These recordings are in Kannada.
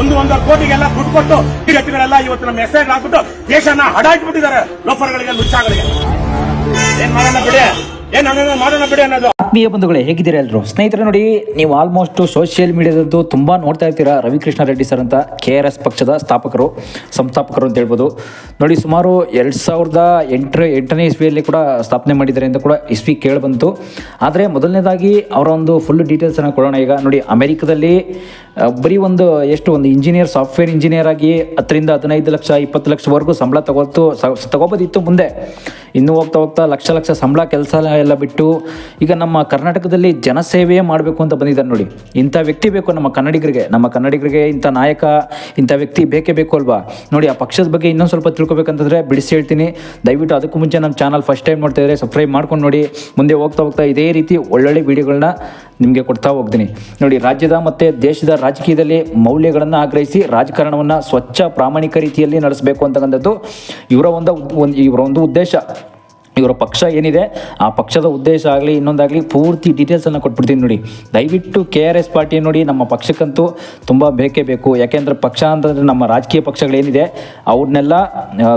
ಒಂದು ಒಂದೂವರೆ ಕೋಟಿಗೆಲ್ಲ ದುಡ್ಡು ಕೊಟ್ಟು ವ್ಯಕ್ತಿಗಳೆಲ್ಲ ಇವತ್ತು ನಮ್ಮ ಮೆಸೇಜ್ ಹಾಕ್ಬಿಟ್ಟು ದೇಶನ ಹಡಾಯಿಸ್ಬಿಟ್ಟಿದ್ದಾರೆ ಲೋಫರ್ಗಳಿಗೆ, ಲುಚ್ಚಾಗಳಿಗೆ. ಏನ್ ಮಾಡೋಣ ಬಿಡಿ? ಆತ್ಮೀಯ ಬಂಧುಗಳೇ, ಹೇಗಿದ್ದೀರಾ ಎಲ್ಲರೂ ಸ್ನೇಹಿತರೆ ನೋಡಿ, ನೀವು ಆಲ್ಮೋಸ್ಟ್ ಸೋಷಿಯಲ್ ಮೀಡಿಯಾದದ್ದು ತುಂಬ ನೋಡ್ತಾ ಇರ್ತೀರಾ ರವಿಕೃಷ್ಣ ರೆಡ್ಡಿ ಸರ್ ಅಂತ ಕೆ ಆರ್ ಎಸ್ ಪಕ್ಷದ ಸ್ಥಾಪಕರು, ಸಂಸ್ಥಾಪಕರು ಅಂತ ಹೇಳ್ಬೋದು. ನೋಡಿ, ಸುಮಾರು ಎರಡು ಸಾವಿರದ ಎಂಟರ, ಎಂಟನೇ ಇಸ್ವಿಯಲ್ಲಿ ಕೂಡ ಸ್ಥಾಪನೆ ಮಾಡಿದ್ದಾರೆ ಅಂತ ಕೂಡ ಇಸ್ವಿ ಕೇಳಬಂತು. ಆದರೆ ಮೊದಲನೇದಾಗಿ ಅವರ ಒಂದು ಫುಲ್ ಡೀಟೇಲ್ಸನ್ನು ಕೊಡೋಣ ಈಗ. ನೋಡಿ, ಅಮೆರಿಕದಲ್ಲಿ ಬರೀ ಒಂದು, ಎಷ್ಟು, ಒಂದು ಇಂಜಿನಿಯರ್ ಸಾಫ್ಟ್ವೇರ್ ಇಂಜಿನಿಯರ್ ಆಗಿ ಹತ್ತರಿಂದ ಹದಿನೈದು ಲಕ್ಷ, ಇಪ್ಪತ್ತು ಲಕ್ಷವರೆಗೂ ಸಂಬಳ ತಗೋತು ತಗೋಬೋದಿತ್ತು ಮುಂದೆ. ಇನ್ನೂ ಹೋಗ್ತಾ ಹೋಗ್ತಾ ಲಕ್ಷ ಲಕ್ಷ ಸಂಬಳ, ಕೆಲಸ ಎಲ್ಲ ಬಿಟ್ಟು ಈಗ ನಮ್ಮ ಕರ್ನಾಟಕದಲ್ಲಿ ಜನಸೇವೆಯೇ ಮಾಡಬೇಕು ಅಂತ ಬಂದಿದ್ದಾರೆ ನೋಡಿ. ಇಂಥ ವ್ಯಕ್ತಿ ಬೇಕು ನಮ್ಮ ಕನ್ನಡಿಗರಿಗೆ. ನಮ್ಮ ಕನ್ನಡಿಗರಿಗೆ ಇಂಥ ನಾಯಕ, ಇಂಥ ವ್ಯಕ್ತಿ ಬೇಕೇ ಬೇಕು ಅಲ್ವಾ? ನೋಡಿ, ಆ ಪಕ್ಷದ ಬಗ್ಗೆ ಇನ್ನೊಂದು ಸ್ವಲ್ಪ ತಿಳ್ಕೊಬೇಕಂತಂದರೆ ಬಿಡಿಸಿ ಹೇಳ್ತೀನಿ. ದಯವಿಟ್ಟು ಅದಕ್ಕೂ ಮುಂಚೆ ನಮ್ಮ ಚಾನಲ್ ಫಸ್ಟ್ ಟೈಮ್ ನೋಡ್ತಾ ಇದ್ದರೆ ಸಬ್ಸ್ಕ್ರೈಬ್ ಮಾಡ್ಕೊಂಡು ನೋಡಿ. ಮುಂದೆ ಹೋಗ್ತಾ ಹೋಗ್ತಾ ಇದೇ ರೀತಿ ಒಳ್ಳೊಳ್ಳೆ ವಿಡಿಯೋಗಳನ್ನ ನಿಮಗೆ ಕೊಡ್ತಾ ಹೋಗ್ತೀನಿ. ನೋಡಿ, ರಾಜ್ಯದ ಮತ್ತು ದೇಶದ ರಾಜಕೀಯದಲ್ಲಿ ಮೌಲ್ಯಗಳನ್ನು ಆಗ್ರಹಿಸಿ ರಾಜಕಾರಣವನ್ನು ಸ್ವಚ್ಛ ಪ್ರಾಮಾಣಿಕ ರೀತಿಯಲ್ಲಿ ನಡೆಸಬೇಕು ಅಂತಕ್ಕಂಥದ್ದು ಇವರ ಒಂದು ಒಂದು ಇವರ ಒಂದು ಉದ್ದೇಶ. ಇವರ ಪಕ್ಷ ಏನಿದೆ, ಆ ಪಕ್ಷದ ಉದ್ದೇಶ ಆಗಲಿ, ಇನ್ನೊಂದಾಗಲಿ ಪೂರ್ತಿ ಡೀಟೇಲ್ಸನ್ನು ಕೊಟ್ಬಿಡ್ತೀನಿ ನೋಡಿ. ದಯವಿಟ್ಟು ಕೆ ಆರ್ ಎಸ್ ಪಾರ್ಟಿ ನೋಡಿ, ನಮ್ಮ ಪಕ್ಷಕ್ಕಂತೂ ತುಂಬ ಬೇಕೇ ಬೇಕು. ಯಾಕೆಂದರೆ ಪಕ್ಷ ಅಂತಂದರೆ ನಮ್ಮ ರಾಜಕೀಯ ಪಕ್ಷಗಳೇನಿದೆ, ಅವ್ರನ್ನೆಲ್ಲ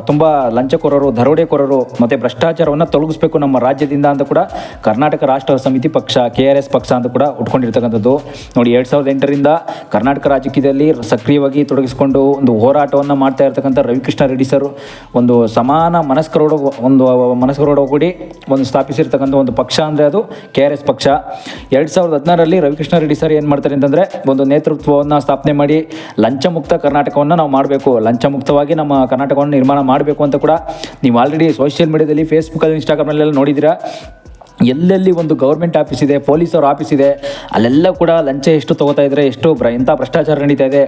ತುಂಬ ಲಂಚಕೋರರು, ದರೋಡೆಕೋರರು, ಮತ್ತು ಭ್ರಷ್ಟಾಚಾರವನ್ನು ತೊಲಗಿಸ್ಬೇಕು ನಮ್ಮ ರಾಜ್ಯದಿಂದ ಅಂತ ಕೂಡ ಕರ್ನಾಟಕ ರಾಷ್ಟ್ರ ಸಮಿತಿ ಪಕ್ಷ ಕೆ ಆರ್ ಎಸ್ ಪಕ್ಷ ಅಂತ ಕೂಡ ಉಟ್ಕೊಂಡಿರ್ತಕ್ಕಂಥದ್ದು. ನೋಡಿ, ಎರಡು ಸಾವಿರದ ಎಂಟರಿಂದ ಕರ್ನಾಟಕ ರಾಜಕೀಯದಲ್ಲಿ ಸಕ್ರಿಯವಾಗಿ ತೊಡಗಿಸಿಕೊಂಡು ಒಂದು ಹೋರಾಟವನ್ನು ಮಾಡ್ತಾ ಇರ್ತಕ್ಕಂಥ ರವಿಕೃಷ್ಣ ರೆಡ್ಡಿ ಸರ್, ಒಂದು ಸಮಾನ ಮನಸ್ಕರೋಡ ಒಂದು ಮನಸ್ಕರೋಡಗೂಡಿ ಒಂದು ಸ್ಥಾಪಿಸಿರ್ತಕ್ಕಂಥ ಒಂದು ಪಕ್ಷ ಅಂದರೆ ಅದು ಕೆ ಆರ್ ಎಸ್ ಪಕ್ಷ. ಎರಡು ಸಾವಿರದ ಹದಿನಾರರಲ್ಲಿ ರವಿಕೃಷ್ಣ ರೆಡ್ಡಿ ಸರ್ ಏನು ಮಾಡ್ತಾರೆ ಅಂತಂದರೆ ಒಂದು ನೇತೃತ್ವವನ್ನು ಸ್ಥಾಪನೆ ಮಾಡಿ ಲಂಚಮುಕ್ತ ಕರ್ನಾಟಕವನ್ನು ನಾವು ಮಾಡಬೇಕು. ಲಂಚಮುಕ್ತವಾಗಿ ನಮ್ಮ ಕರ್ನಾಟಕವನ್ನು ನಿರ್ಮಾಣ ಮಾಡಬೇಕು ಅಂತ ಕೂಡ ನೀವು ಆಲ್ರೆಡಿ ಸೋಷಿಯಲ್ ಮೀಡಿಯಾದಲ್ಲಿ ಫೇಸ್ಬುಕ್ಕಲ್ಲಿ ಇನ್ಸ್ಟಾಗ್ರಾಮಲ್ಲೆಲ್ಲ ನೋಡಿದ್ದೀರಾ? ಎಲ್ಲೆಲ್ಲಿ ಒಂದು ಗೌರ್ಮೆಂಟ್ ಆಫೀಸ್ ಇದೆ ಪೊಲೀಸವ್ರ ಆಫೀಸ್ ಇದೆ, ಅಲ್ಲೆಲ್ಲ ಕೂಡ ಲಂಚ ಎಷ್ಟು ತೊಗೋತಾ ಇದ್ದಾರೆ ಎಷ್ಟು ಬ್ರ ಎಂಥ ಭ್ರಷ್ಟಾಚಾರ ನಡೀತಾ ಇದೆ.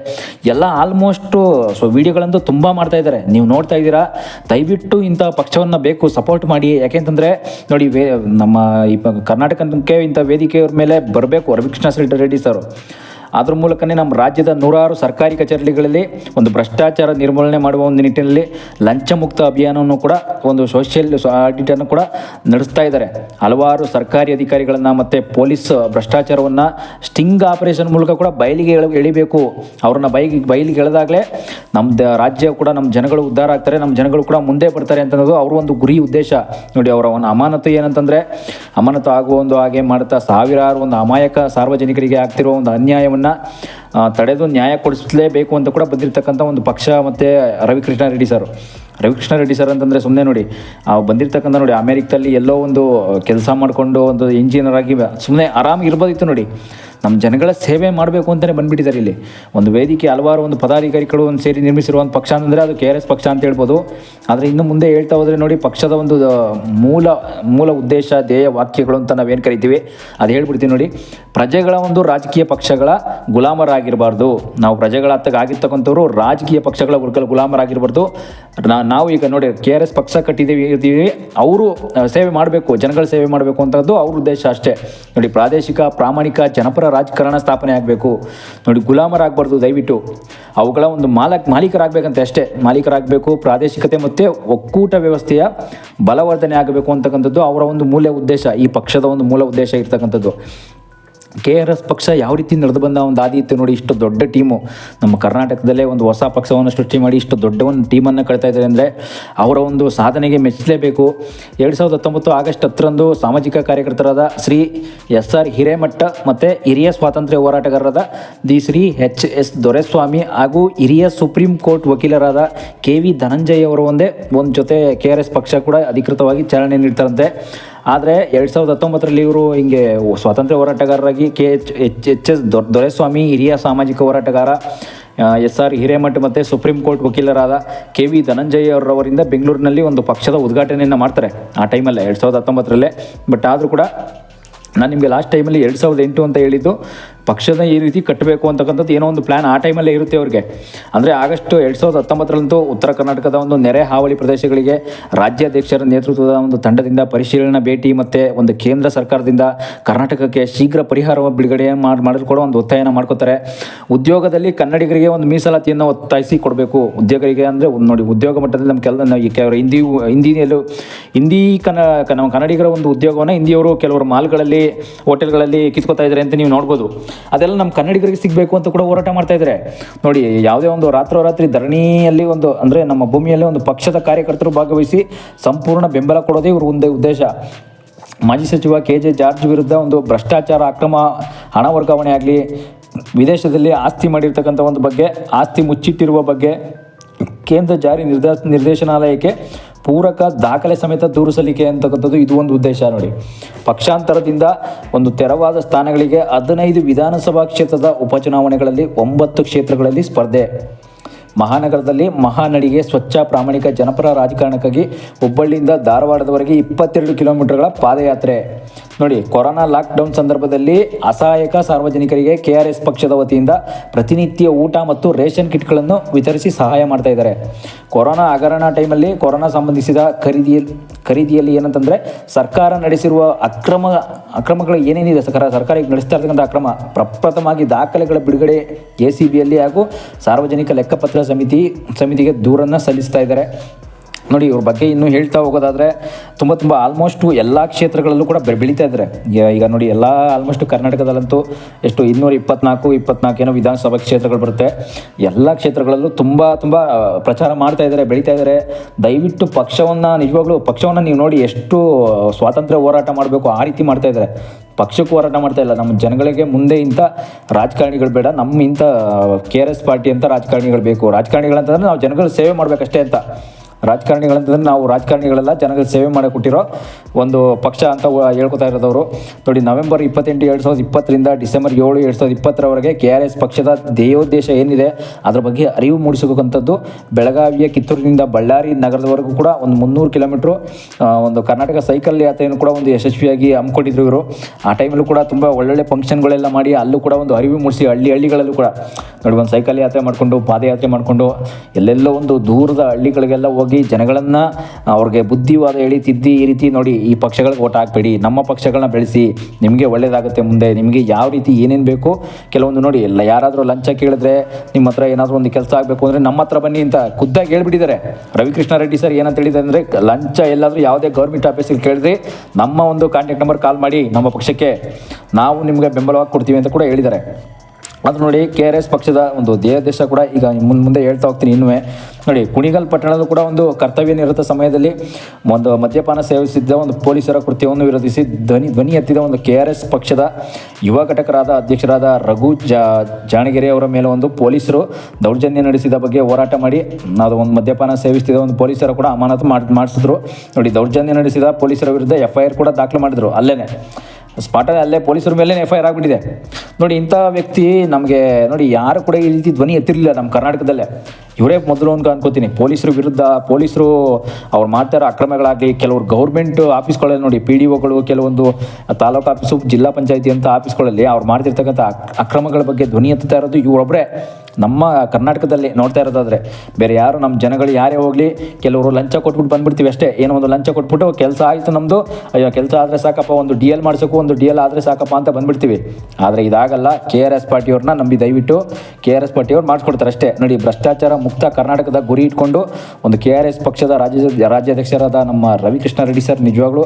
ಎಲ್ಲ ಆಲ್ಮೋಸ್ಟು ಸೊ ವಿಡಿಯೋಗಳಂತೂ ತುಂಬ ಮಾಡ್ತಾ ಇದ್ದಾರೆ. ನೀವು ನೋಡ್ತಾ ಇದ್ದೀರಾ? ದಯವಿಟ್ಟು ಇಂಥ ಪಕ್ಷವನ್ನು ಬೇಕು ಸಪೋರ್ಟ್ ಮಾಡಿ. ಯಾಕೆಂತಂದರೆ ನೋಡಿ, ವೇ ನಮ್ಮ ಈ ಕರ್ನಾಟಕಕ್ಕೆ ಇಂಥ ವೇದಿಕೆಯವ್ರ ಮೇಲೆ ಬರಬೇಕು. ರವಿಕೃಷ್ಣ ರೆಡ್ಡಿ ಸರ್. ಅದ್ರ ಮೂಲಕನೇ ನಮ್ಮ ರಾಜ್ಯದ ನೂರಾರು ಸರ್ಕಾರಿ ಕಚೇರಿಗಳಲ್ಲಿ ಒಂದು ಭ್ರಷ್ಟಾಚಾರ ನಿರ್ಮೂಲನೆ ಮಾಡುವ ಒಂದು ನಿಟ್ಟಿನಲ್ಲಿ ಲಂಚ ಮುಕ್ತ ಅಭಿಯಾನವನ್ನು ಕೂಡ ಒಂದು ಸೋಷಿಯಲ್ ಆಡಿಟನ್ನು ಕೂಡ ನಡೆಸ್ತಾ ಇದ್ದಾರೆ. ಹಲವಾರು ಸರ್ಕಾರಿ ಅಧಿಕಾರಿಗಳನ್ನು ಮತ್ತು ಪೊಲೀಸ್ ಭ್ರಷ್ಟಾಚಾರವನ್ನು ಸ್ಟಿಂಗ್ ಆಪರೇಷನ್ ಮೂಲಕ ಕೂಡ ಬಯಲಿಗೆ ಎಳ ಎಳಿಬೇಕು. ಅವ್ರನ್ನ ಬೈಗೆ ಬಯಲಿಗೆ ಎಳೆದಾಗಲೇ ನಮ್ಮ ರಾಜ್ಯ ಕೂಡ ನಮ್ಮ ಜನಗಳು ಉದ್ಧಾರ ಆಗ್ತಾರೆ ನಮ್ಮ ಜನಗಳು ಕೂಡ ಮುಂದೆ ಬರ್ತಾರೆ ಅಂತ ಅನ್ನೋದು ಅವ್ರ ಒಂದು ಗುರಿ ಉದ್ದೇಶ. ನೋಡಿ ಅವರ ಒಂದು ಅಮಾನತು ಏನಂತಂದರೆ ಅಮಾನತು ಆಗುವ ಒಂದು ಹಾಗೆ ಮಾಡ್ತಾ ಸಾವಿರಾರು ಒಂದು ಅಮಾಯಕ ಸಾರ್ವಜನಿಕರಿಗೆ ಆಗ್ತಿರೋ ಒಂದು ಅನ್ಯಾಯವನ್ನು ತಡೆದು ನ್ಯಾಯ ಕೊಡಿಸಲೇಬೇಕು ಅಂತ ಕೂಡ ಬಂದಿರತಕ್ಕಂಥ ಒಂದು ಪಕ್ಷ ಮತ್ತು ರವಿಕೃಷ್ಣ ರೆಡ್ಡಿ ಸರ್. ರವಿಕೃಷ್ಣ ರೆಡ್ಡಿ ಸರ್ ಅಂತಂದರೆ ಸುಮ್ಮನೆ ನೋಡಿ ಬಂದಿರತಕ್ಕಂಥ ನೋಡಿ, ಅಮೇರಿಕದಲ್ಲಿ ಎಲ್ಲೋ ಒಂದು ಕೆಲಸ ಮಾಡಿಕೊಂಡು ಒಂದು ಇಂಜಿನಿಯರ್ ಆಗಿ ಸುಮ್ಮನೆ ಆರಾಮಾಗಿರ್ಬೋದಿತ್ತು ನೋಡಿ. ನಮ್ಮ ಜನಗಳ ಸೇವೆ ಮಾಡಬೇಕು ಅಂತಲೇ ಬಂದುಬಿಟ್ಟಿದ್ದಾರೆ ಇಲ್ಲಿ. ಒಂದು ವೇದಿಕೆ ಹಲವಾರು ಒಂದು ಪದಾಧಿಕಾರಿಗಳು ಒಂದು ಸೇರಿ ನಿರ್ಮಿಸಿರುವ ಒಂದು ಪಕ್ಷ ಅಂತಂದರೆ ಅದು ಕೆ ಆರ್ ಎಸ್ ಪಕ್ಷ ಅಂತ ಹೇಳ್ಬೋದು. ಆದರೆ ಇನ್ನು ಮುಂದೆ ಹೇಳ್ತಾ ಹೋದರೆ ನೋಡಿ ಪಕ್ಷದ ಒಂದು ಮೂಲ ಮೂಲ ಉದ್ದೇಶ, ಧ್ಯೇಯ ವಾಕ್ಯಗಳು ಅಂತ ನಾವೇನು ಕರಿತೀವಿ, ಅದು ಹೇಳ್ಬಿಡ್ತೀವಿ ನೋಡಿ. ಪ್ರಜೆಗಳ ಒಂದು ರಾಜಕೀಯ ಪಕ್ಷಗಳ ಗುಲಾಮರಾಗಿರಬಾರ್ದು. ನಾವು ಪ್ರಜೆಗಳ ಹತ್ತಕ್ಕೆ ಆಗಿರ್ತಕ್ಕಂಥವ್ರು ರಾಜಕೀಯ ಪಕ್ಷಗಳ ಗುರುಗಳ ಗುಲಾಮರಾಗಿರಬಾರ್ದು. ನಾವು ಈಗ ನೋಡಿ ಕೆ ಆರ್ ಎಸ್ ಪಕ್ಷ ಕಟ್ಟಿದ್ದೀವಿ ಇದ್ದೀವಿ ಅವರು ಸೇವೆ ಮಾಡಬೇಕು, ಜನಗಳ ಸೇವೆ ಮಾಡಬೇಕು ಅಂತದ್ದು ಅವ್ರ ಉದ್ದೇಶ ಅಷ್ಟೇ. ನೋಡಿ ಪ್ರಾದೇಶಿಕ, ಪ್ರಾಮಾಣಿಕ, ಜನಪರ ರಾಜಕಾರಣ ಸ್ಥಾಪನೆ ಆಗಬೇಕು. ನೋಡಿ, ಗುಲಾಮರಾಗಬಾರ್ದು ದಯವಿಟ್ಟು. ಅವುಗಳ ಒಂದು ಮಾಲಕ್ ಮಾಲೀಕರಾಗಬೇಕಂತೆ ಅಷ್ಟೇ. ಮಾಲೀಕರಾಗಬೇಕು, ಪ್ರಾದೇಶಿಕತೆ ಮತ್ತು ಒಕ್ಕೂಟ ವ್ಯವಸ್ಥೆಯ ಬಲವರ್ಧನೆ ಆಗಬೇಕು ಅಂತಕ್ಕಂಥದ್ದು ಅವರ ಒಂದು ಮೂಲ ಉದ್ದೇಶ, ಈ ಪಕ್ಷದ ಒಂದು ಮೂಲ ಉದ್ದೇಶ ಇರ್ತಕ್ಕಂಥದ್ದು. ಕೆ ಆರ್ ಎಸ್ ಪಕ್ಷ ಯಾವ ರೀತಿ ನಡೆದು ಬಂದ ಒಂದು ಆದಿ ನೋಡಿ ಇಷ್ಟು ದೊಡ್ಡ ಟೀಮು. ನಮ್ಮ ಕರ್ನಾಟಕದಲ್ಲೇ ಒಂದು ಹೊಸ ಪಕ್ಷವನ್ನು ಸೃಷ್ಟಿ ಮಾಡಿ ಇಷ್ಟು ದೊಡ್ಡ ಒಂದು ಟೀಮನ್ನು ಕಳ್ತಾ ಇದ್ದಾರೆ ಅಂದರೆ ಅವರ ಒಂದು ಸಾಧನೆಗೆ ಮೆಚ್ಚಲೇಬೇಕು ಎರಡು ಸಾವಿರದ ಹತ್ತೊಂಬತ್ತು ಆಗಸ್ಟ್ ಹತ್ತರಂದು ಸಾಮಾಜಿಕ ಕಾರ್ಯಕರ್ತರಾದ ಶ್ರೀ ಎಸ್ ಆರ್ ಹಿರೇಮಠ ಮತ್ತು ಹಿರಿಯ ಸ್ವಾತಂತ್ರ್ಯ ಹೋರಾಟಗಾರರಾದ ದಿ ಶ್ರೀ ಎಚ್ ಎಸ್ ದೊರೆಸ್ವಾಮಿ ಹಾಗೂ ಹಿರಿಯ ಸುಪ್ರೀಂ ಕೋರ್ಟ್ ವಕೀಲರಾದ ಕೆ ವಿ ಧನಂಜಯ ಅವರ ಒಂದೇ ಒಂದು ಜೊತೆ ಕೆ ಆರ್ ಎಸ್ ಪಕ್ಷ ಕೂಡ ಅಧಿಕೃತವಾಗಿ ಚಾಲನೆ ನೀಡ್ತಾರಂತೆ. ಆದರೆ ಎರಡು ಸಾವಿರದ ಹತ್ತೊಂಬತ್ತರಲ್ಲಿ ಇವರು ಹಿಂಗೆ ಸ್ವಾತಂತ್ರ್ಯ ಹೋರಾಟಗಾರರಾಗಿ K H H H S ದೊರ್ Doreswamy, ಹಿರಿಯ ಸಾಮಾಜಿಕ ಹೋರಾಟಗಾರ ಎಸ್ ಆರ್ ಹಿರೇಮಠ್ ಮತ್ತು ಸುಪ್ರೀಂ ಕೋರ್ಟ್ ವಕೀಲರಾದ ಕೆ ವಿ ಧನಂಜಯ ಅವರವರಿಂದ ಬೆಂಗಳೂರಿನಲ್ಲಿ ಒಂದು ಪಕ್ಷದ ಉದ್ಘಾಟನೆಯನ್ನು ಮಾಡ್ತಾರೆ ಆ ಟೈಮಲ್ಲೇ, ಎರಡು ಸಾವಿರದ ಹತ್ತೊಂಬತ್ತರಲ್ಲೇ. ಬಟ್ ಆದರೂ ಕೂಡ ನಾನು ನಿಮಗೆ ಲಾಸ್ಟ್ ಟೈಮಲ್ಲಿ ಎರಡು ಸಾವಿರದ ಎಂಟು ಅಂತ ಹೇಳಿದ್ದು ಪಕ್ಷದ ಈ ರೀತಿ ಕಟ್ಟಬೇಕು ಅಂತಕ್ಕಂಥದ್ದು ಏನೋ ಒಂದು ಪ್ಲ್ಯಾನ್ ಆ ಟೈಮಲ್ಲೇ ಇರುತ್ತೆ ಅವ್ರಿಗೆ. ಅಂದರೆ ಆಗಸ್ಟ್ ಎರಡು ಸಾವಿರದ ಹತ್ತೊಂಬತ್ತರಂತೂ ಉತ್ತರ ಕರ್ನಾಟಕದ ಒಂದು ನೆರೆ ಹಾವಳಿ ಪ್ರದೇಶಗಳಿಗೆ ರಾಜ್ಯಾಧ್ಯಕ್ಷರ ನೇತೃತ್ವದ ಒಂದು ತಂಡದಿಂದ ಪರಿಶೀಲನಾ ಭೇಟಿ ಮತ್ತು ಒಂದು ಕೇಂದ್ರ ಸರ್ಕಾರದಿಂದ ಕರ್ನಾಟಕಕ್ಕೆ ಶೀಘ್ರ ಪರಿಹಾರ ಬಿಡುಗಡೆ ಮಾಡಿ ಮಾಡಲು ಕೂಡ ಒಂದು ಒತ್ತಾಯನ ಮಾಡ್ಕೋತಾರೆ. ಉದ್ಯೋಗದಲ್ಲಿ ಕನ್ನಡಿಗರಿಗೆ ಒಂದು ಮೀಸಲಾತಿಯನ್ನು ಒತ್ತಾಯಿಸಿ ಕೊಡಬೇಕು. ಉದ್ಯೋಗರಿಗೆ ಅಂದರೆ ನೋಡಿ ಉದ್ಯೋಗ ಮಟ್ಟದಲ್ಲಿ ನಮ್ಮ ಕೆಲ ಕೆಲವರು ಹಿಂದಿ ಹಿಂದಿಯಲ್ಲೂ ಹಿಂದಿ ಕನ್ನ ನಮ್ಮ ಕನ್ನಡಿಗರ ಒಂದು ಉದ್ಯೋಗವನ್ನು ಹಿಂದಿಯವರು ಕೆಲವರು ಮಾಲ್ಗಳಲ್ಲಿ, ಹೋಟೆಲ್ಗಳಲ್ಲಿ ಕಿತ್ಕೋತಾ ಇದ್ದಾರೆ ಅಂತ ನೀವು ನೋಡ್ಬೋದು. ಅದೆಲ್ಲ ನಮ್ಮ ಕನ್ನಡಿಗರಿಗೆ ಸಿಗಬೇಕು ಅಂತ ಕೂಡ ಹೋರಾಟ ಮಾಡ್ತಾ ಇದ್ದಾರೆ. ನೋಡಿ, ಯಾವುದೇ ಒಂದು ರಾತ್ರೋರಾತ್ರಿ ಧರಣಿಯಲ್ಲಿ ಒಂದು, ಅಂದರೆ ನಮ್ಮ ಭೂಮಿಯಲ್ಲಿ ಒಂದು ಪಕ್ಷದ ಕಾರ್ಯಕರ್ತರು ಭಾಗವಹಿಸಿ ಸಂಪೂರ್ಣ ಬೆಂಬಲ ಕೊಡೋದೇ ಇವರು ಒಂದೇ ಉದ್ದೇಶ. ಮಾಜಿ ಸಚಿವ ಕೆ ಜೆ ಜಾರ್ಜ್ ವಿರುದ್ಧ ಒಂದು ಭ್ರಷ್ಟಾಚಾರ ಅಕ್ರಮ ಹಣ ವರ್ಗಾವಣೆ ಆಗಲಿ, ವಿದೇಶದಲ್ಲಿ ಆಸ್ತಿ ಮಾಡಿರ್ತಕ್ಕಂಥ ಒಂದು ಬಗ್ಗೆ, ಆಸ್ತಿ ಮುಚ್ಚಿಟ್ಟಿರುವ ಬಗ್ಗೆ ಕೇಂದ್ರ ಜಾರಿ ನಿರ್ದೇಶ ನಿರ್ದೇಶನಾಲಯಕ್ಕೆ ಪೂರಕ ದಾಖಲೆ ಸಮೇತ ದೂರು ಸಲ್ಲಿಕೆ ಅಂತಕ್ಕಂಥದ್ದು ಇದು ಒಂದು ಉದ್ದೇಶ ನೋಡಿ. ಪಕ್ಷಾಂತರದಿಂದ ಒಂದು ತೆರವಾದ ಸ್ಥಾನಗಳಿಗೆ ಹದಿನೈದು ವಿಧಾನಸಭಾ ಕ್ಷೇತ್ರದ ಉಪಚುನಾವಣೆಗಳಲ್ಲಿ ಒಂಬತ್ತು ಕ್ಷೇತ್ರಗಳಲ್ಲಿ ಸ್ಪರ್ಧೆ. ಮಹಾನಗರದಲ್ಲಿ ಮಹಾನಡಿಗೆ ಸ್ವಚ್ಛ ಪ್ರಾಮಾಣಿಕ ಜನಪರ ರಾಜಕಾರಣಕ್ಕಾಗಿ ಹುಬ್ಬಳ್ಳಿಯಿಂದ ಧಾರವಾಡದವರೆಗೆ ಇಪ್ಪತ್ತೆರಡು ಕಿಲೋಮೀಟರ್ಗಳ ಪಾದಯಾತ್ರೆ. ನೋಡಿ, ಕೊರೋನಾ ಲಾಕ್ಡೌನ್ ಸಂದರ್ಭದಲ್ಲಿ ಅಸಹಾಯಕ ಸಾರ್ವಜನಿಕರಿಗೆ ಕೆ ಆರ್ ಎಸ್ ಪಕ್ಷದ ವತಿಯಿಂದ ಪ್ರತಿನಿತ್ಯ ಊಟ ಮತ್ತು ರೇಷನ್ ಕಿಟ್ಗಳನ್ನು ವಿತರಿಸಿ ಸಹಾಯ ಮಾಡ್ತಾ ಇದ್ದಾರೆ. ಕೊರೋನಾ ಹಗರಣ ಟೈಮಲ್ಲಿ ಕೊರೋನಾ ಸಂಬಂಧಿಸಿದ ಖರೀದಿಯಲ್ಲಿ ಖರೀದಿಯಲ್ಲಿ ಏನಂತಂದರೆ ಸರ್ಕಾರ ನಡೆಸಿರುವ ಅಕ್ರಮ, ಅಕ್ರಮಗಳು ಏನೇನಿದೆ ಸರ್ಕಾರ ಸರ್ಕಾರ ಈಗ ನಡೆಸ್ತಾ ಇರ್ತಕ್ಕಂಥ ಅಕ್ರಮ, ಪ್ರಪ್ರಥಮವಾಗಿ ದಾಖಲೆಗಳ ಬಿಡುಗಡೆ ಎ ಸಿ ಬಿಯಲ್ಲಿ ಹಾಗೂ ಸಾರ್ವಜನಿಕ ಲೆಕ್ಕಪತ್ರ ಸಮಿತಿ, ಸಮಿತಿಗೆ ದೂರನ್ನು ಸಲ್ಲಿಸ್ತಾ ಇದ್ದಾರೆ. ನೋಡಿ, ಇವ್ರ ಬಗ್ಗೆ ಇನ್ನೂ ಹೇಳ್ತಾ ಹೋಗೋದಾದರೆ ತುಂಬ ತುಂಬ ಆಲ್ಮೋಸ್ಟು ಎಲ್ಲ ಕ್ಷೇತ್ರಗಳಲ್ಲೂ ಕೂಡ ಬೆಳೀತಾ ಇದ್ದಾರೆ ಈಗ ನೋಡಿ, ಎಲ್ಲ ಆಲ್ಮೋಸ್ಟು ಕರ್ನಾಟಕದಲ್ಲಂತೂ ಎಷ್ಟು ಇನ್ನೂರ ಇಪ್ಪತ್ನಾಲ್ಕು ಇಪ್ಪತ್ನಾಲ್ಕು ಏನೋ ವಿಧಾನಸಭಾ ಕ್ಷೇತ್ರಗಳು ಬರುತ್ತೆ. ಎಲ್ಲ ಕ್ಷೇತ್ರಗಳಲ್ಲೂ ತುಂಬ ತುಂಬ ಪ್ರಚಾರ ಮಾಡ್ತಾ ಇದ್ದಾರೆ ಬೆಳೀತಾ ಇದ್ದಾರೆ ದಯವಿಟ್ಟು ಪಕ್ಷವನ್ನು ನಿಜವಾಗ್ಲೂ, ಪಕ್ಷವನ್ನು ನೀವು ನೋಡಿ ಎಷ್ಟು ಸ್ವಾತಂತ್ರ್ಯ ಹೋರಾಟ ಮಾಡಬೇಕು ಆ ರೀತಿ ಮಾಡ್ತಾ ಇದ್ದಾರೆ ಪಕ್ಷಕ್ಕೂ ಹೋರಾಟ ಮಾಡ್ತಾ ಇಲ್ಲ. ನಮ್ಮ ಜನಗಳಿಗೆ ಮುಂದೆ ಇಂಥ ರಾಜಕಾರಣಿಗಳು ಬೇಡ. ನಮ್ಮ ಇಂಥ ಕೆ ಆರ್ ಎಸ್ ಪಾರ್ಟಿ ಅಂತ ರಾಜಕಾರಣಿಗಳು ಬೇಕು. ರಾಜಕಾರಣಿಗಳಂತಂದ್ರೆ ನಾವು ಜನಗಳ ಸೇವೆ ಮಾಡಬೇಕಷ್ಟೇ ಅಂತ. ರಾಜಕಾರಣಿಗಳಂತಂದ್ರೆ ನಾವು ರಾಜಕಾರಣಿಗಳೆಲ್ಲ ಜನಗಳ ಸೇವೆ ಮಾಡಿ ಕೊಟ್ಟಿರೋ ಒಂದು ಪಕ್ಷ ಅಂತ ಹೇಳ್ಕೊತಾ ಇರೋದವರು. ನೋಡಿ, ನವೆಂಬರ್ ಇಪ್ಪತ್ತೆಂಟು ಎರಡು ಸಾವಿರದ ಇಪ್ಪತ್ತರಿಂದ ಡಿಸೆಂಬರ್ ಏಳು ಎರಡು ಸಾವಿರದ ಇಪ್ಪತ್ತರವರೆಗೆ ಕೆ ಆರ್ ಎಸ್ ಪಕ್ಷದ ಧ್ಯೇಯೋದ್ದೇಶ ಏನಿದೆ, ಅದರ ಬಗ್ಗೆ ಅರಿವು ಮೂಡಿಸಬೇಕಂಥದ್ದು ಬೆಳಗಾವಿಯ ಕಿತ್ತೂರಿನಿಂದ ಬಳ್ಳಾರಿ ನಗರದವರೆಗೂ ಕೂಡ ಒಂದು ಮುನ್ನೂರು ಕಿಲೋಮೀಟ್ರ್ ಒಂದು ಕರ್ನಾಟಕ ಸೈಕಲ್ ಯಾತ್ರೆಯನ್ನು ಕೂಡ ಒಂದು ಯಶಸ್ವಿಯಾಗಿ ಹಮ್ಮಿಕೊಂಡಿದ್ರು ಇವರು. ಆ ಟೈಮಲ್ಲೂ ಕೂಡ ತುಂಬ ಒಳ್ಳೊಳ್ಳೆ ಫಂಕ್ಷನ್ಗಳೆಲ್ಲ ಮಾಡಿ ಅಲ್ಲೂ ಕೂಡ ಒಂದು ಅರಿವು ಮೂಡಿಸಿ ಹಳ್ಳಿ ಹಳ್ಳಿಗಳಲ್ಲೂ ಕೂಡ. ನೋಡಿ, ಒಂದು ಸೈಕಲ್ ಯಾತ್ರೆ ಮಾಡಿಕೊಂಡು, ಪಾದಯಾತ್ರೆ ಮಾಡಿಕೊಂಡು ಎಲ್ಲೆಲ್ಲೋ ಒಂದು ದೂರದ ಹಳ್ಳಿಗಳಿಗೆಲ್ಲ ಹೋಗಿ ಜನಗಳನ್ನು ಅವ್ರಿಗೆ ಬುದ್ಧಿವಾದ ಹೇಳಿ ತಿದ್ದಿ ಈ ರೀತಿ ನೋಡಿ, ಈ ಪಕ್ಷಗಳಿಗೆ ಓಟ್ ಹಾಕಬೇಡಿ. ನಮ್ಮ ಪಕ್ಷಗಳನ್ನ ಬೆಳೆಸಿ, ನಿಮಗೆ ಒಳ್ಳೆಯದಾಗುತ್ತೆ ಮುಂದೆ. ನಿಮಗೆ ಯಾವ ರೀತಿ ಏನೇನು ಬೇಕು, ಕೆಲವೊಂದು ನೋಡಿ, ಎಲ್ಲ ಯಾರಾದರೂ ಲಂಚ ಕೇಳಿದ್ರೆ, ನಿಮ್ಮ ಹತ್ರ ಏನಾದರೂ ಒಂದು ಕೆಲಸ ಆಗಬೇಕು ಅಂದರೆ ನಮ್ಮ ಹತ್ರ ಬನ್ನಿ ಅಂತ ಖುದ್ದಾಗಿ ಹೇಳ್ಬಿಟ್ಟಿದ್ದಾರೆ. ರವಿಕೃಷ್ಣ ರೆಡ್ಡಿ ಸರ್ ಏನಂತ ಹೇಳಿದೆ ಅಂದರೆ, ಲಂಚ ಎಲ್ಲಾದರೂ ಯಾವುದೇ ಗೌರ್ಮೆಂಟ್ ಆಫೀಸಿಗೆ ಕೇಳಿದ್ರೆ, ನಮ್ಮ ಒಂದು ಕಾಂಟ್ಯಾಕ್ಟ್ ನಂಬರ್ ಕಾಲ್ ಮಾಡಿ ನಮ್ಮ ಪಕ್ಷಕ್ಕೆ ನಾವು ನಿಮಗೆ ಬೆಂಬಲವಾಗಿ ಕೊಡ್ತೀವಿ ಅಂತ ಕೂಡ ಹೇಳಿದ್ದಾರೆ. ಅದು ನೋಡಿ ಕೆ ಆರ್ ಎಸ್ ಪಕ್ಷದ ಒಂದು ದೇಶ ಕೂಡ ಈಗ ಮುಂದೆ ಮುಂದೆ ಹೇಳ್ತಾ ಹೋಗ್ತೀನಿ ಇನ್ನುವೇ. ನೋಡಿ, ಕುಣಿಗಲ್ ಪಟ್ಟಣದ ಕೂಡ ಒಂದು ಕರ್ತವ್ಯ ನಿರತ ಸಮಯದಲ್ಲಿ ಒಂದು ಮದ್ಯಪಾನ ಸೇವಿಸಿದ್ದ ಒಂದು ಪೊಲೀಸರ ಕೃತ್ಯವನ್ನು ವಿರೋಧಿಸಿ ಧ್ವನಿ ಧ್ವನಿ ಎತ್ತಿದ ಒಂದು ಕೆ ಆರ್ ಎಸ್ ಪಕ್ಷದ ಯುವ ಘಟಕರಾದ ಅಧ್ಯಕ್ಷರಾದ ರಘು ಜಾಣಗೆರೆ ಅವರ ಮೇಲೆ ಒಂದು ಪೊಲೀಸರು ದೌರ್ಜನ್ಯ ನಡೆಸಿದ ಬಗ್ಗೆ ಹೋರಾಟ ಮಾಡಿ, ಅದು ಒಂದು ಮದ್ಯಪಾನ ಸೇವಿಸ್ತಿದ್ದ ಒಂದು ಪೊಲೀಸರ ಕೂಡ ಅಮಾನತು ಮಾಡಿ, ಮಾಡಿಸಿದ್ರು. ನೋಡಿ, ದೌರ್ಜನ್ಯ ನಡೆಸಿದ ಪೊಲೀಸರ ವಿರುದ್ಧ ಎಫ್ ಐ ಆರ್ ಕೂಡ ದಾಖಲು ಮಾಡಿದ್ರು, ಅಲ್ಲೇನೆ. ಸ್ಪಾಟಲ್ಲಿ ಅಲ್ಲೇ ಪೊಲೀಸರ ಮೇಲೆ ಎಫ್ ಐ ಆರ್ ಆಗಿಬಿಟ್ಟಿದೆ. ನೋಡಿ, ಇಂಥ ವ್ಯಕ್ತಿ ನಮಗೆ, ನೋಡಿ, ಯಾರು ಕೂಡ ಈ ರೀತಿ ಧ್ವನಿ ಎತ್ತಿರಲಿಲ್ಲ ನಮ್ಮ ಕರ್ನಾಟಕದಲ್ಲೇ. ಇವರೇ ಮೊದಲು ಅಂತ ಅನ್ಕೋತೀನಿ. ಪೊಲೀಸರ ವಿರುದ್ಧ, ಪೊಲೀಸರು ಅವ್ರು ಮಾಡ್ತಾ ಇರೋ ಅಕ್ರಮಗಳಾಗಲಿ, ಕೆಲವರು ಗೌರ್ಮೆಂಟ್ ಆಫೀಸ್ಗಳಲ್ಲಿ ನೋಡಿ ಪಿ ಡಿ ಒಗಳು ಕೆಲವೊಂದು ತಾಲೂಕು ಆಫೀಸು ಜಿಲ್ಲಾ ಪಂಚಾಯತಿ ಅಂತ ಆಫೀಸ್ಗಳಲ್ಲಿ ಅವ್ರು ಮಾಡ್ತಿರ್ತಕ್ಕಂಥ ಅಕ್- ಅಕ್ರಮಗಳ ಬಗ್ಗೆ ಧ್ವನಿ ಎತ್ತುತ್ತಾ ಇರೋದು ಇವರೊಬ್ಬರೇ ನಮ್ಮ ಕರ್ನಾಟಕದಲ್ಲಿ ನೋಡ್ತಾ ಇರೋದಾದರೆ ಬೇರೆ ಯಾರು ನಮ್ಮ ಜನಗಳು ಯಾರೇ ಹೋಗಲಿ, ಕೆಲವರು ಲಂಚ ಕೊಟ್ಬಿಟ್ಟು ಬಂದ್ಬಿಡ್ತೀವಿ ಅಷ್ಟೇ. ಏನೋ ಒಂದು ಲಂಚ ಕೊಟ್ಬಿಟ್ಟು ಕೆಲಸ ಆಯಿತು ನಮ್ಮದು ಅಯ್ಯೋ, ಕೆಲಸ ಆದರೆ ಸಾಕಪ್ಪ, ಒಂದು ಡಿ ಎಲ್ ಮಾಡಿಸೋಕ್ಕೂ ಒಂದು ಡಿ ಎಲ್ ಆದರೆ ಸಾಕಪ್ಪ ಅಂತ ಬಂದ್ಬಿಡ್ತೀವಿ. ಆದರೆ ಇದಾಗಲ್ಲ ಕೆ ಆರ್ ಎಸ್ ಪಾರ್ಟಿಯವ್ರನ್ನ ನಂಬಿ ದಯವಿಟ್ಟು ಕೆ ಆರ್ ಎಸ್ ಪಾರ್ಟಿಯವ್ರು ಮಾಡಿಸ್ಕೊಡ್ತಾರೆ ಅಷ್ಟೇ. ನೋಡಿ, ಭ್ರಷ್ಟಾಚಾರ ಮುಕ್ತ ಕರ್ನಾಟಕದ ಗುರಿ ಇಟ್ಕೊಂಡು ಒಂದು ಕೆ ಆರ್ ಎಸ್ ಪಕ್ಷದ ರಾಜ್ಯ ರಾಜ್ಯಾಧ್ಯಕ್ಷರಾದ ನಮ್ಮ ರವಿಕೃಷ್ಣ ರೆಡ್ಡಿ ಸರ್ ನಿಜವಾಗ್ಲೂ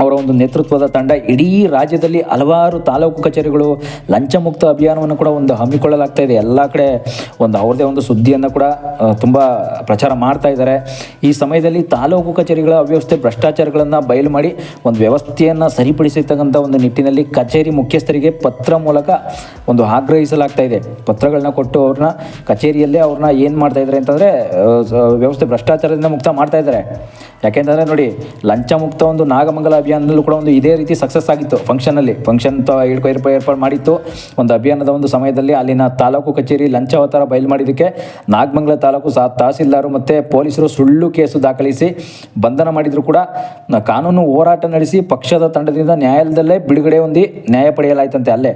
ಅವರ ಒಂದು ನೇತೃತ್ವದ ತಂಡ. ಇಡೀ ರಾಜ್ಯದಲ್ಲಿ ಹಲವಾರು ತಾಲೂಕು ಕಚೇರಿಗಳು ಲಂಚಮುಕ್ತ ಅಭಿಯಾನವನ್ನು ಕೂಡ ಒಂದು ಹಮ್ಮಿಕೊಳ್ಳಲಾಗ್ತಾ ಇದೆ. ಎಲ್ಲ ಕಡೆ ಒಂದು ಅವ್ರದ್ದೇ ಒಂದು ಸುದ್ದಿಯನ್ನು ಕೂಡ ತುಂಬ ಪ್ರಚಾರ ಮಾಡ್ತಾ ಇದ್ದಾರೆ. ಈ ಸಮಯದಲ್ಲಿ ತಾಲೂಕು ಕಚೇರಿಗಳ ಅವ್ಯವಸ್ಥೆ, ಭ್ರಷ್ಟಾಚಾರಗಳನ್ನು ಬಯಲು ಮಾಡಿ ಒಂದು ವ್ಯವಸ್ಥೆಯನ್ನು ಸರಿಪಡಿಸಿರ್ತಕ್ಕಂಥ ಒಂದು ನಿಟ್ಟಿನಲ್ಲಿ ಕಚೇರಿ ಮುಖ್ಯಸ್ಥರಿಗೆ ಪತ್ರ ಮೂಲಕ ಒಂದು ಆಗ್ರಹಿಸಲಾಗ್ತಾ ಇದೆ. ಪತ್ರಗಳನ್ನ ಕೊಟ್ಟು ಅವ್ರನ್ನ ಕಚೇರಿಯಲ್ಲೇ ಅವ್ರನ್ನ ಏನು ಮಾಡ್ತಾ ಇದ್ದಾರೆ ಅಂತಂದರೆ ವ್ಯವಸ್ಥೆ ಭ್ರಷ್ಟಾಚಾರದಿಂದ ಮುಕ್ತ ಮಾಡ್ತಾ ಇದ್ದಾರೆ. ಯಾಕೆಂತಂದರೆ ನೋಡಿ ಲಂಚ ಮುಕ್ತ ಒಂದು ನಾಗಮಂಗಲ ಅಭಿಯಾನದಲ್ಲೂ ಕೂಡ ಒಂದು ಇದೇ ರೀತಿ ಸಕ್ಸಸ್ ಆಗಿತ್ತು. ಫಂಕ್ಷನಲ್ಲಿ ಫಂಕ್ಷನ್ ತ ಏರ್ಪ ಏರ್ಪ ಏರ್ಪಾಡು ಮಾಡಿತ್ತು. ಒಂದು ಅಭಿಯಾನದ ಒಂದು ಸಮಯದಲ್ಲಿ ಅಲ್ಲಿನ ತಾಲೂಕು ಕಚೇರಿ ಲಂಚ ಅವತಾರ ಬಯಲು ಮಾಡಿದ್ದಕ್ಕೆ ನಾಗಮಂಗಲ ತಾಲೂಕು ಸಹ ತಹಸೀಲ್ದಾರು ಮತ್ತು ಪೊಲೀಸರು ಸುಳ್ಳು ಕೇಸು ದಾಖಲಿಸಿ ಬಂಧನ ಮಾಡಿದ್ರು ಕೂಡ. ಕಾನೂನು ಹೋರಾಟ ನಡೆಸಿ ಪಕ್ಷದ ತಂಡದಿಂದ ನ್ಯಾಯಾಲಯದಲ್ಲೇ ಬಿಡುಗಡೆ ಹೊಂದಿ ನ್ಯಾಯ ಪಡೆಯಲಾಯಿತಂತೆ ಅಲ್ಲೇ.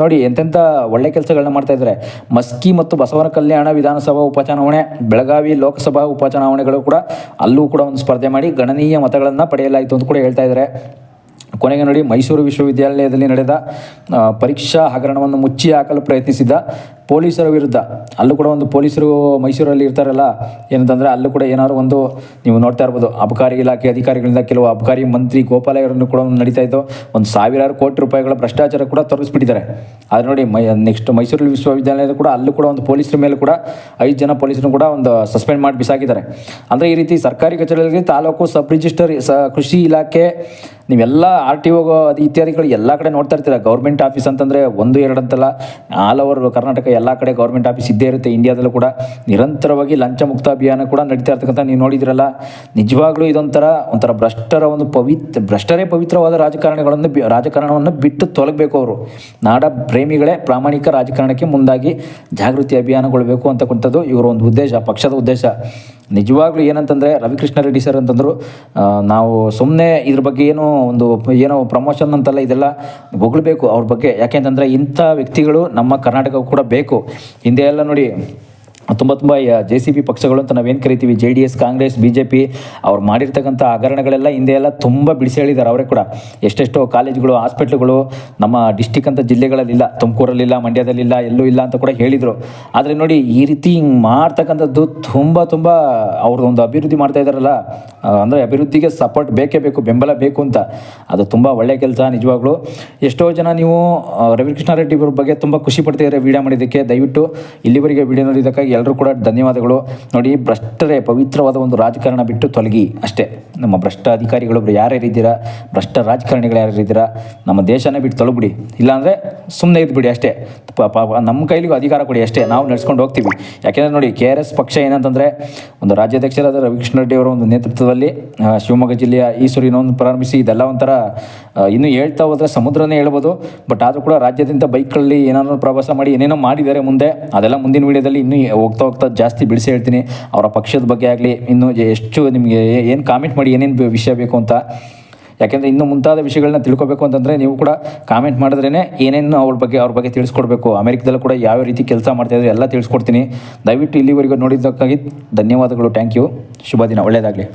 ನೋಡಿ ಎಂತೆಂಥ ಒಳ್ಳೆ ಕೆಲಸಗಳನ್ನ ಮಾಡ್ತಾ ಇದ್ದಾರೆ. ಮಸ್ಕಿ ಮತ್ತು ಬಸವನ ಕಲ್ಯಾಣ ವಿಧಾನಸಭಾ ಉಪಚುನಾವಣೆ, ಬೆಳಗಾವಿ ಲೋಕಸಭಾ ಉಪಚುನಾವಣೆಗಳು ಕೂಡ ಅಲ್ಲೂ ಕೂಡ ಒಂದು ಸ್ಪರ್ಧೆ ಮಾಡಿ ಗಣನೀಯ ಮತಗಳನ್ನು ಪಡೆಯಲಾಯಿತು ಅಂತ ಕೂಡ ಹೇಳ್ತಾ ಇದ್ದಾರೆ. ಕೊನೆಗೆ ನೋಡಿ ಮೈಸೂರು ವಿಶ್ವವಿದ್ಯಾಲಯದಲ್ಲಿ ನಡೆದ ಪರೀಕ್ಷಾ ಹಗರಣವನ್ನು ಮುಚ್ಚಿ ಹಾಕಲು ಪ್ರಯತ್ನಿಸಿದ ಪೊಲೀಸರ ವಿರುದ್ಧ. ಅಲ್ಲೂ ಕೂಡ ಒಂದು ಪೊಲೀಸರು ಮೈಸೂರಲ್ಲಿ ಇರ್ತಾರಲ್ಲ, ಏನಂತಂದರೆ ಅಲ್ಲೂ ಕೂಡ ಏನಾದ್ರು ಒಂದು ನೀವು ನೋಡ್ತಾ ಇರ್ಬೋದು, ಅಬಕಾರಿ ಇಲಾಖೆ ಅಧಿಕಾರಿಗಳಿಂದ ಕೆಲವು ಅಬಕಾರಿ ಮಂತ್ರಿ ಗೋಪಾಲಯ್ಯರನ್ನು ಕೂಡ ನಡೀತಾ ಇತ್ತು. ಒಂದು ಸಾವಿರಾರು ಕೋಟಿ ರೂಪಾಯಿಗಳ ಭ್ರಷ್ಟಾಚಾರ ಕೂಡ ತೊರಗಿಸ್ಬಿಟ್ಟಿದ್ದಾರೆ ಆದರೆ ನೋಡಿ, ಮೈ, ನೆಕ್ಸ್ಟ್ ಮೈಸೂರು ವಿಶ್ವವಿದ್ಯಾಲಯದ ಕೂಡ ಅಲ್ಲೂ ಕೂಡ ಒಂದು ಪೊಲೀಸರ ಮೇಲೆ ಕೂಡ ಐದು ಜನ ಪೊಲೀಸರು ಕೂಡ ಒಂದು ಸಸ್ಪೆಂಡ್ ಮಾಡಿ ಬಿಸಾಕಿದ್ದಾರೆ. ಅಂದರೆ ಈ ರೀತಿ ಸರ್ಕಾರಿ ಕಚೇರಿಗಳಿಗೆ ತಾಲೂಕು ಸಬ್ ರಿಜಿಸ್ಟರ್, ಸ, ಕೃಷಿ ಇಲಾಖೆ, ನೀವೆಲ್ಲ ಆರ್ ಟಿ ಒ ಇತ್ಯಾದಿಗಳು ಎಲ್ಲ ಕಡೆ ನೋಡ್ತಾ ಇರ್ತೀರ. ಗೌರ್ಮೆಂಟ್ ಆಫೀಸ್ ಅಂತಂದರೆ ಒಂದು, ಎರಡು ಅಂತಲ್ಲ ಆಲ್ ಓವರ್ ಕರ್ನಾಟಕ ಎಲ್ಲ ಕಡೆ ಗೌರ್ಮೆಂಟ್ ಆಫೀಸ್ ಇದ್ದೇ ಇರುತ್ತೆ. ಇಂಡಿಯಾದಲ್ಲೂ ಕೂಡ ನಿರಂತರವಾಗಿ ಲಂಚ ಮುಕ್ತ ಅಭಿಯಾನ ಕೂಡ ನಡೀತಾ ಇರ್ತಕ್ಕಂಥ ನೀವು ನೋಡಿದಿರಲ್ಲ, ನಿಜವಾಗ್ಲೂ ಇದೊಂಥರ ಒಂಥರ ಭ್ರಷ್ಟರ ಒಂದು ಪವಿತ್ರ, ಭ್ರಷ್ಟರೇ ಪವಿತ್ರವಾದ ರಾಜಕಾರಣಿಗಳನ್ನು ರಾಜಕಾರಣವನ್ನು ಬಿಟ್ಟು ತೊಲಗಬೇಕು ಅವರು. ನಾಡ ಪ್ರೇಮಿಗಳೇ ಪ್ರಾಮಾಣಿಕ ರಾಜಕಾರಣಕ್ಕೆ ಮುಂದಾಗಿ ಜಾಗೃತಿ ಅಭಿಯಾನಗೊಳ್ಬೇಕು ಅಂತಕ್ಕಂಥದ್ದು ಇವರ ಒಂದು ಉದ್ದೇಶ, ಪಕ್ಷದ ಉದ್ದೇಶ. ನಿಜವಾಗ್ಲೂ ಏನಂತಂದರೆ ರವಿಕೃಷ್ಣ ರೆಡ್ಡಿ ಸರ್ ಅಂತಂದರು ನಾವು ಸುಮ್ಮನೆ ಇದ್ರ ಬಗ್ಗೆ ಏನು ಒಂದು, ಏನೋ ಪ್ರಮೋಷನ್ ಅಂತಲ್ಲ ಇದೆಲ್ಲ ಹೊಗಳ್ಬೇಕು ಅವ್ರ ಬಗ್ಗೆ. ಯಾಕೆಂತಂದರೆ ಇಂಥ ವ್ಯಕ್ತಿಗಳು ನಮ್ಮ ಕರ್ನಾಟಕ ಕೂಡ ಬೇಕು. ಹಿಂದೆ ಎಲ್ಲ ನೋಡಿ ತುಂಬ ತುಂಬ ಜೆ ಸಿ ಬಿ ಪಕ್ಷಗಳು ಅಂತ ನಾವೇನು ಕರಿತೀವಿ? J D S Congress B J P ಅವ್ರು ಮಾಡಿರ್ತಕ್ಕಂಥ ಹಗರಣಗಳೆಲ್ಲ ಹಿಂದೆ ಎಲ್ಲ ತುಂಬ ಬಿಡಿಸಿ ಹೇಳಿದ್ದಾರೆ ಅವರೇ ಕೂಡ. ಎಷ್ಟೆಷ್ಟೋ ಕಾಲೇಜುಗಳು, ಹಾಸ್ಪಿಟ್ಲುಗಳು ನಮ್ಮ ಡಿಸ್ಟಿಕ್ ಅಂತ ಜಿಲ್ಲೆಗಳಲ್ಲಿಲ್ಲ, ತುಮಕೂರಲ್ಲಿಲ್ಲ, ಮಂಡ್ಯದಲ್ಲಿಲ್ಲ, ಎಲ್ಲೂ ಇಲ್ಲ ಅಂತ ಕೂಡ ಹೇಳಿದರು. ಆದರೆ ನೋಡಿ, ಈ ರೀತಿ ಹಿಂಗೆ ಮಾಡ್ತಕ್ಕಂಥದ್ದು ತುಂಬ ತುಂಬ, ಅವ್ರದ್ದೊಂದು ಅಭಿವೃದ್ಧಿ ಮಾಡ್ತಾ ಇದ್ದಾರಲ್ಲ ಅಂದರೆ ಅಭಿವೃದ್ಧಿಗೆ ಸಪೋರ್ಟ್ ಬೇಕೇ ಬೇಕು, ಬೆಂಬಲ ಬೇಕು ಅಂತ. ಅದು ತುಂಬ ಒಳ್ಳೆಯ ಕೆಲಸ ನಿಜವಾಗ್ಲೂ. ಎಷ್ಟೋ ಜನ ನೀವು ರವಿಕೃಷ್ಣ ರೆಡ್ಡಿ ಅವ್ರ ಬಗ್ಗೆ ತುಂಬ ಖುಷಿ ಪಡ್ತಿದ್ದಾರೆ ವೀಡಿಯೋ ಮಾಡಿದ್ದಕ್ಕೆ. ದಯವಿಟ್ಟು ಇಲ್ಲಿವರೆಗೆ ವೀಡಿಯೋ ನೋಡಿದ್ದಕ್ಕಾಗಿ ಎಲ್ಲರೂ ಕೂಡ ಧನ್ಯವಾದಗಳು. ನೋಡಿ, ಭ್ರಷ್ಟರೇ ಪವಿತ್ರವಾದ ಒಂದು ರಾಜಕಾರಣ ಬಿಟ್ಟು ತೊಲಗಿ ಅಷ್ಟೇ. ನಮ್ಮ ಭ್ರಷ್ಟ ಅಧಿಕಾರಿಗಳು ಯಾರ್ಯಾರಿದ್ದೀರಾ ಭ್ರಷ್ಟ ರಾಜಕಾರಣಿಗಳು ಯಾರ್ಯಾರಿದ್ದೀರಾ ನಮ್ಮ ದೇಶನೇ ಬಿಟ್ಟು ತೊಲಗ್ಬಿಡಿ ಇಲ್ಲಾಂದರೆ ಸುಮ್ಮನೆ ಇದ್ಬಿಡಿ ಅಷ್ಟೇ. ನಮ್ಮ ಕೈಲಿಗೂ ಅಧಿಕಾರ ಕೊಡಿ ಅಷ್ಟೇ. ನಾವು ನಡ್ಸ್ಕೊಂಡು ಹೋಗ್ತೀವಿ. ಯಾಕೆಂದರೆ ನೋಡಿ, ಕೆ ಆರ್ ಎಸ್ ಪಕ್ಷ ಏನಂತಂದರೆ, ಒಂದು ರಾಜ್ಯಾಧ್ಯಕ್ಷರಾದ ರವಿಕೃಷ್ಣ ರೆಡ್ಡಿ ಅವರ ಒಂದು ನೇತೃತ್ವದಲ್ಲಿ ಶಿವಮೊಗ್ಗ ಜಿಲ್ಲೆಯ ಈಸೂರಿನೊಂದು ಪ್ರಾರಂಭಿಸಿ, ಇದೆಲ್ಲ ಒಂಥರ ಇನ್ನೂ ಹೇಳ್ತಾ ಹೋದರೆ ಸಮುದ್ರನೇ ಹೇಳ್ಬೋದು. ಬಟ್ ಆದರೂ ಕೂಡ ರಾಜ್ಯದಿಂದ ಬೈಕ್ಗಳಲ್ಲಿ ಏನಾದ್ರು ಪ್ರವಾಸ ಮಾಡಿ ಏನೇನೋ ಮಾಡಿದ್ದಾರೆ ಮುಂದೆ, ಅದೆಲ್ಲ ಮುಂದಿನ ವೀಡಿಯೋದಲ್ಲಿ ಇನ್ನೂ ಹೋಗ್ತಾ ಹೋಗ್ತಾ ಜಾಸ್ತಿ ಬಿಡಿಸಿ ಹೇಳ್ತೀನಿ. ಅವರ ಪಕ್ಷದ ಬಗ್ಗೆ ಆಗಲಿ, ಇನ್ನು ಎಷ್ಟು ನಿಮಗೆ ಏನು ಕಾಮೆಂಟ್ ಮಾಡಿ ಏನೇನು ವಿಷಯ ಬೇಕು ಅಂತ. ಯಾಕೆಂದರೆ ಇನ್ನೂ ಮುಂತಾದ ವಿಷಯಗಳನ್ನ ತಿಳ್ಕೊಬೇಕು ಅಂತಂದರೆ ನೀವು ಕೂಡ ಕಾಮೆಂಟ್ ಮಾಡಿದ್ರೇ ಏನೇನು ಅವ್ರ ಬಗ್ಗೆ ಅವ್ರ ಬಗ್ಗೆ ತಿಳಿಸ್ಕೊಡ್ಬೇಕು. ಅಮೆರಿಕದಲ್ಲೂ ಕೂಡ ಯಾವ ರೀತಿ ಕೆಲಸ ಮಾಡ್ತಾಯಿದ್ರು ಎಲ್ಲ ತಿಳಿಸ್ಕೊಡ್ತೀನಿ. ದಯವಿಟ್ಟು ಇಲ್ಲಿವರೆಗೂ ನೋಡಿದ್ದಕ್ಕಾಗಿ ಧನ್ಯವಾದಗಳು. ಥ್ಯಾಂಕ್ ಯು ಶುಭ ದಿನ. ಒಳ್ಳೆಯದಾಗಲಿ